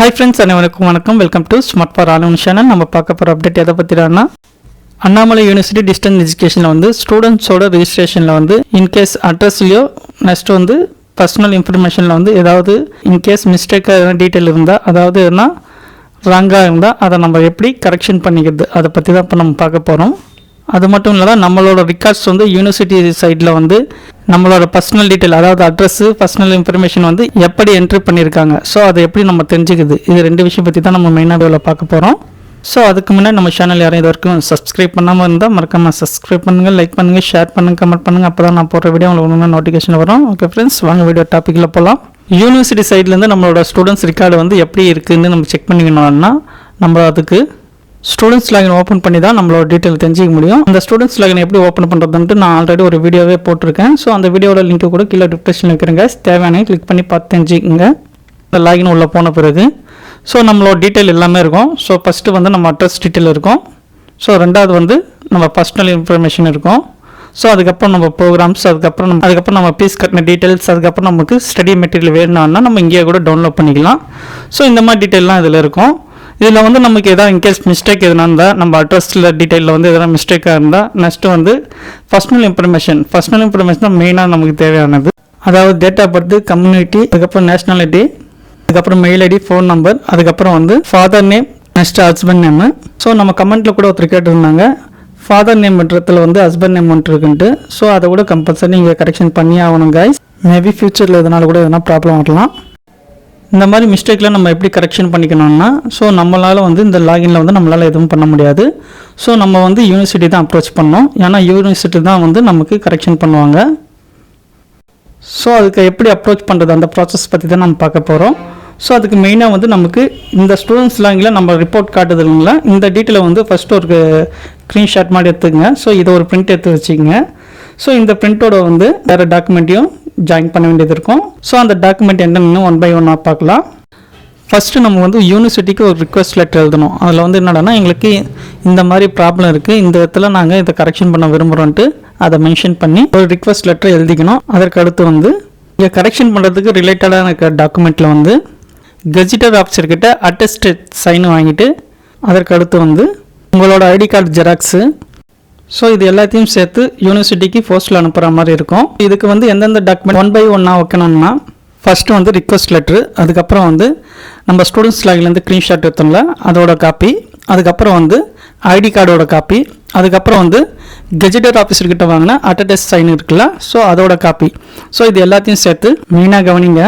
Hi friends அனைவருக்கும் வணக்கம். Welcome to smart for alone channel நம்ம பார்க்க போகிற அப்டேட் எதை பற்றினா அண்ணாமலை யூனிவர்சிட்டி டிஸ்டன்ஸ் எஜுகேஷனில் வந்து ஸ்டூடெண்ட்ஸோட ரிஜிஸ்ட்ரேஷனில் வந்து இன்கேஸ் அட்ரஸ்லையோ நெக்ஸ்ட் வந்து பர்சனல் இன்ஃபர்மேஷனில் வந்து ஏதாவது இன்கேஸ் மிஸ்டேக்காக எதனா டீட்டெயில் இருந்தால் அதாவது எதனா ராங்காக இருந்தால் அதை நம்ம எப்படி கரெக்ஷன் பண்ணிக்கிறது அதை பற்றி தான் இப்போ நம்ம பார்க்க போகிறோம் அது மட்டும் இல்லாத நம்மளோட ரெக்கார்ட்ஸ் வந்து யூனிவர்சிட்டி சைடில் வந்து நம்மளோட பர்சனல் டீட்டெயில் அதாவது அட்ரஸ் பர்சனல் இன்ஃபர்மேஷன் வந்து எப்படி என்ட்ரி பண்ணியிருக்காங்க ஸோ அதை எப்படி நம்ம தெரிஞ்சுக்குது? இது ரெண்டு விஷயம் பற்றி தான் நம்ம மெயினாக வீடியோவில் பார்க்க போகிறோம் ஸோ அதுக்கு முன்னாடி நம்ம சேனல் யாரும் இது வரைக்கும் சப்ஸ்கிரைப் பண்ணாமல் இருந்தால் மறக்காமல் சப்ஸ்கிரைப் பண்ணுங்கள் லைக் பண்ணுங்கள் ஷேர் பண்ணுங்கள் கமெண்ட் பண்ணுங்கள் அப்போ தான் நான் போடுற வீடியோ உங்களுக்கு ஒன்று நோட்டிஃபிகேஷன் வரும். ஓகே ஃப்ரெண்ட்ஸ் வாங்க வீடியோ டாப்பிக்கில் போகலாம் யூனிவர்சிட்டி சைட்லேருந்து நம்மளோட ஸ்டூடெண்ட்ஸ் ரெக்கார்டு வந்து எப்படி இருக்குதுன்னு நம்ம செக் பண்ணிக்கணும்னா நம்ம அதுக்கு ஸ்டூடெண்ட்ஸ் லாகின் ஓப்பன் பண்ணி தான் நம்மளோட டீட்டெயில் தெரிஞ்சிக்க முடியும். அந்த ஸ்டூடெண்ட்ஸ் லாகின் எப்படி ஓப்பன் பண்ணுறதுன்ட்டு நான் ஆல்ரெடி ஒரு வீடியோவே போட்டிருக்கேன். ஸோ அந்த வீடியோட லிங்க் கூட கீழே டிஸ்கிரிப்ஷனில் வைக்கிறேங்க தேவையான கிளிக் பண்ணி பார்த்து தெரிஞ்சுக்கோங்க. இந்த லாகின் உள்ளே போன பிறகு. ஸோ நம்மளோட டீட்டெயில் எல்லாமே இருக்கும். ஸோ ஃபஸ்ட்டு வந்து நம்ம அட்ரஸ் டீட்டெயில் இருக்கும். ஸோ ரெண்டாவது வந்து நம்ம பர்சனல் இன்ஃபர்மேஷன் இருக்கும். ஸோ அதுக்கப்புறம் நம்ம ப்ரோக்ராம்ஸ் அதுக்கப்புறம் நம்ம அதுக்கப்புறம் நம்ம ஃபீஸ் கட்டின டீட்டெயில்ஸ் அதுக்கப்புறம் நமக்கு ஸ்டடி மெட்டீரியல் வேணும்னா நம்ம இங்கேயே கூட டவுன்லோட் பண்ணிக்கலாம். ஸோ இந்த மாதிரி டீட்டெயிலாம் இதில் இருக்கும். இதில் வந்து நமக்கு எதாவது இன்கேஸ் மிஸ்டேக் எதுனா இருந்தால் நம்ம அட்ரஸில் டீட்டெயிலில் வந்து எதனா மிஸ்டேக்காக இருந்தால் நெக்ஸ்ட்டு வந்து பர்சனல் இன்ஃபர்மேஷன் பர்சனல் இன்ஃபர்மேஷன் தான் மெயினாக நமக்கு தேவையானது. அதாவது டேட் ஆஃப் பர்த் கம்யூனிட்டி அதுக்கப்புறம் நேஷ்னாலிட்டி அதுக்கப்புறம் மெயில் ஐடி ஃபோன் நம்பர் அதுக்கப்புறம் வந்து father name next husband name so நம்ம கமெண்ட்டில் கூட ஒருத்தர் கேட்டிருந்தாங்க. ஃபாதர் நேம்ன்றத்தில் வந்து ஹஸ்பண்ட் நேம் ஒன்று இருக்குன்ட்டு. ஸோ அதை கூட கம்பல்சரி நீங்கள் கரெக்ஷன் பண்ணி ஆகணும் கைஸ் மேபி ஃப்யூச்சரில் எதனால கூட எதனா ப்ராப்ளம் வரலாம் இந்த மாதிரி மிஸ்டேக்கில் நம்ம எப்படி கரெக்ஷன் பண்ணிக்கணும்னா ஸோ நம்மளால் வந்து இந்த லாகின்ல வந்து நம்மளால் எதுவும் பண்ண முடியாது. ஸோ நம்ம வந்து யூனிவர்சிட்டி தான் அப்ரோச் பண்ணோம். ஏன்னா யூனிவர்சிட்டி தான் வந்து நமக்கு கரெக்ஷன் பண்ணுவாங்க. ஸோ அதுக்கு எப்படி அப்ரோச் பண்ணுறது அந்த ப்ராசஸ் பற்றி தான் நம்ம பார்க்க போகிறோம் ஸோ அதுக்கு மெயினாக வந்து நமக்கு இந்த ஸ்டூடெண்ட்ஸ் லாங்கில் நம்ம ரிப்போர்ட் காட்டுது இல்லைங்களா இந்த டீட்டெயிலை வந்து ஃபஸ்ட்டு ஒரு ஸ்க்ரீன்ஷாட் மாதிரி எடுத்துக்கங்க. ஸோ இதை ஒரு பிரிண்ட் எடுத்து வச்சுக்கோங்க. ஸோ இந்த பிரிண்ட்டோட வந்து வேறு டாக்குமெண்ட்டையும் ஜாயின் பண்ண வேண்டியது இருக்கும். ஸோ அந்த டாக்குமெண்ட் என்னென்னு ஒன் பை ஒன்னாக பார்க்கலாம். ஃபஸ்ட்டு நம்ம வந்து யூனிவர்சிட்டிக்கு ஒரு ரிக்வெஸ்ட் லெட்டர் எழுதணும். அதில் வந்து என்னடான்னா எங்களுக்கு இந்த மாதிரி ப்ராப்ளம் இருக்குது இந்த இடத்துல நாங்கள் இதை கரெக்ஷன் பண்ண விரும்புகிறோன்ட்டு அதை மென்ஷன் பண்ணி ஒரு ரிக்வெஸ்ட் லெட்டர் எழுதிக்கணும். அதற்கு அடுத்து வந்து இங்கே கரெக்ஷன் பண்ணுறதுக்கு ரிலேட்டடான இருக்க டாக்குமெண்ட்டில் வந்து கெஜிட்டர் ஆஃபீஸர்கிட்ட அட்டஸ்டட் சைன் வாங்கிட்டு அதற்கு அடுத்து வந்து உங்களோட ஐடி கார்டு ஜெராக்ஸு ஸோ இது எல்லாத்தையும் சேர்த்து யூனிவர்சிட்டிக்கு போஸ்ட்டில் அனுப்புகிற மாதிரி இருக்கும். இதுக்கு வந்து எந்தெந்த டாக்குமெண்ட் ஒன் பை ஒன்னாக வைக்கணும்னா ஃபஸ்ட்டு வந்து ரிக்வஸ்ட் லெட்ரு அதுக்கப்புறம் வந்து நம்ம ஸ்டூடெண்ட்ஸ் லாகிலேருந்து க்ரீன்ஷாட் எடுத்தோம்ல அதோட காப்பி அதுக்கப்புறம் வந்து ஐடி கார்டோட காப்பி அதுக்கப்புறம் வந்து கெஜிட்டர் ஆஃபீஸர்கிட்ட வாங்கின அட்டடெஸ்ட் சைன் இருக்குல்ல ஸோ அதோட காப்பி ஸோ இது எல்லாத்தையும் சேர்த்து மெயினாக கவனிங்க.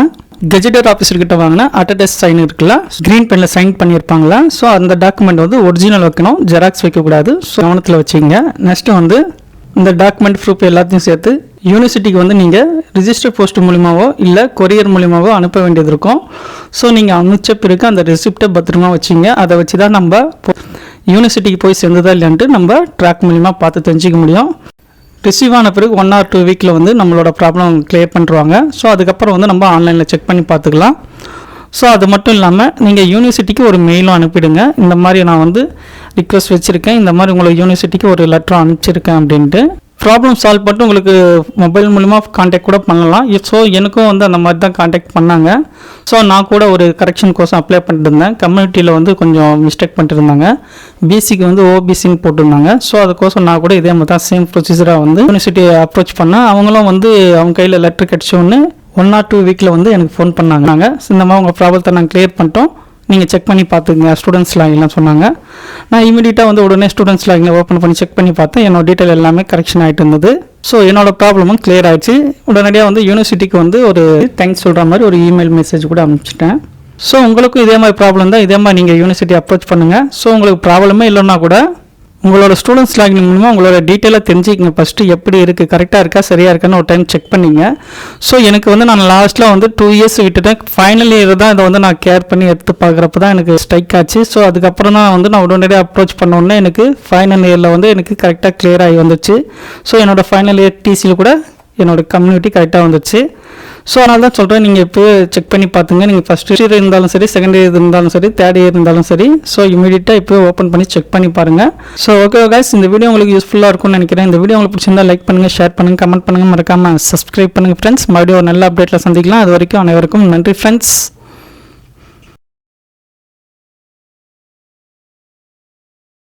கெஜிட்டர் ஆஃபீஸர்கிட்ட வாங்கின அட்டடெஸ்ட் சைன் இருக்குல்ல க்ரீன் பெனில் சைன் பண்ணியிருப்பாங்களா? ஸோ அந்த டாக்குமெண்ட் வந்து ஒரிஜினல் வைக்கணும் ஜெராக்ஸ் வைக்கக்கூடாது. ஸோ கவனத்தில் வச்சுங்க நெக்ஸ்ட்டு வந்து இந்த டாக்குமெண்ட் ப்ரூஃப் எல்லாத்தையும் சேர்த்து யூனிவர்சிட்டிக்கு வந்து நீங்கள் ரிஜிஸ்டர் போஸ்ட் மூலிமாவோ இல்லை கொரியர் மூலிமாவோ அனுப்ப வேண்டியது இருக்கும். ஸோ நீங்கள் அனுப்பிச்ச பிறகு அந்த ரெசிப்டை பத்திரமா வச்சிங்க அதை வச்சு தான் நம்ம யூனிவர்சிட்டிக்கு போய் சேர்ந்ததா இல்லைன்ட்டு நம்ம ட்ராக் மூலிமா பார்த்து தெரிஞ்சிக்க முடியும். ரிசீவ் ஆன பிறகு ஒன் ஆர் டூ வீக்கில் வந்து நம்மளோட ப்ராப்ளம் கிளியர் பண்ணுறாங்க ஸோ அதுக்கப்புறம் வந்து நம்ம ஆன்லைனில் செக் பண்ணி பார்த்துக்கலாம். ஸோ அது மட்டும் இல்லாமல் நீங்கள் யூனிவர்சிட்டிக்கு ஒரு மெயிலும் அனுப்பிடுங்க. இந்த மாதிரி நான் வந்து ரிக்வஸ்ட் வச்சுருக்கேன். இந்த மாதிரி உங்களுக்கு யூனிவர்சிட்டிக்கு ஒரு லெட்டர் அனுப்பிச்சிருக்கேன் அப்படின்ட்டு. ப்ராப்ளம் சால்வ் பண்ணிட்டு உங்களுக்கு மொபைல் மூலிமா காண்டாக்ட் கூட பண்ணலாம். ஸோ எனக்கும் வந்து அந்த மாதிரி தான் காண்டாக்ட் பண்ணாங்க. ஸோ நான் கூட ஒரு கரெக்ஷன் கோர்ஸ் அப்ளை பண்ணிட்டு இருந்தேன். கம்யூனிட்டியில் வந்து கொஞ்சம் மிஸ்டேக் பண்ணிட்டுருந்தாங்க பிசிக்கு வந்து ஓபிசின்னு போட்டிருந்தாங்க. ஸோ அதுக்கோசம் நான் கூட இதே மாதிரி தான் சேம் ப்ரொசீஜராக வந்து யூனிவர்சிட்டி அப்ரோச் பண்ணேன். அவங்களும் வந்து அவங்க கையில் லெட்டர் கிடச்சோன்னு ஒன் ஆர் டூ வீக்கில் வந்து எனக்கு ஃபோன் பண்ணாங்க. நாங்கள் இந்த மாதிரி உங்கள் ப்ராப்ளத்தை நாங்கள் கிளியர் பண்ணிட்டோம். நீங்கள் செக் பண்ணி பார்த்துங்க ஸ்டூடெண்ட்ஸ் லாகின்லாம் சொன்னாங்க. நான் இமீடியட்டாக வந்து உடனே ஸ்டூடெண்ட்ஸ் லாகின் ஓப்பன் பண்ணி செக் பண்ணி பார்த்தேன். என்னோட டீட்டெயில் எல்லாமே கரெக்ஷன் ஆகிட்டு இருந்தது. ஸோ என்னோடய ப்ராப்ளமும் கிளியர் ஆயிடுச்சு. உடனடியாக வந்து யூனிவர்சிட்டிக்கு வந்து ஒரு தேங்க்ஸ் சொல்கிற மாதிரி ஒரு இமெயில் மெசேஜ் கூட அனுப்பிச்சிட்டேன். ஸோ உங்களுக்கும் இதே மாதிரி ப்ராப்ளம் தான். இதே மாதிரி நீங்கள் யூனிவர்சிட்டி அப்ரோச் பண்ணுங்கள் ஸோ உங்களுக்கு ப்ராப்ளமே இல்லைன்னா கூட உங்களோட ஸ்டூடெண்ட்ஸ் லாகின் மூலமாக உங்களோட டீட்டெயிலாக தெரிஞ்சுக்கங்க. ஃபஸ்ட்டு எப்படி இருக்குது கரெக்டாக இருக்கா சரியாக இருக்கான்னு ஒரு டைம் செக் பண்ணிங்க. ஸோ எனக்கு வந்து நான் லாஸ்ட்டில் வந்து டூ இயர்ஸ் விட்டுட்டேன். ஃபைனல் இயர் தான் இதை வந்து நான் கேர் பண்ணி எடுத்து பார்க்குறப்ப தான் எனக்கு ஸ்ட்ரைக் ஆச்சு. ஸோ அதுக்கப்புறம் தான் வந்து நான் உடனடியாக அப்ரோச் பண்ண உடனே எனக்கு ஃபைனல் இயரில் வந்து எனக்கு கரெக்டாக கிளியர் ஆகி வந்துச்சு. ஸோ என்னோட ஃபைனல் இயர் டிசியில் கூட என்னோட கம்யூனிட்டி கரெக்டாக வந்துச்சு. ஸோ அதனால தான் சொல்கிறேன் நீங்கள் இப்போ செக் பண்ணி பார்த்துங்க. நீங்கள் ஃபஸ்ட் இயர் இருந்தாலும் சரி செகண்ட் இயர் இருந்தாலும் சரி தேர்ட் இயர் இருந்தாலும் சரி. ஸோ இமீடியட்டாக இப்போ ஓப்பன் பண்ணி செக் பண்ணி பாருங்கள் ஸோ ஓகே கைஸ் இந்த வீடியோ உங்களுக்கு யூஸ்ஃபுல்லாக இருக்கும்னு நினைக்கிறேன். இந்த வீடியோ உங்களுக்கு பிடிச்சிருந்தா லைக் பண்ணுங்கள் ஷேர் பண்ணுங்கள் கமெண்ட் பண்ணுங்கள் மறக்காமல் சப்ஸ்கிரைப் பண்ணுங்கள் ஃப்ரெண்ட்ஸ் மறுபடியும் ஒரு நல்ல அப்டேட்டில் சந்திக்கலாம். அது வரைக்கும் அனைவருக்கும் நன்றி ஃப்ரெண்ட்ஸ்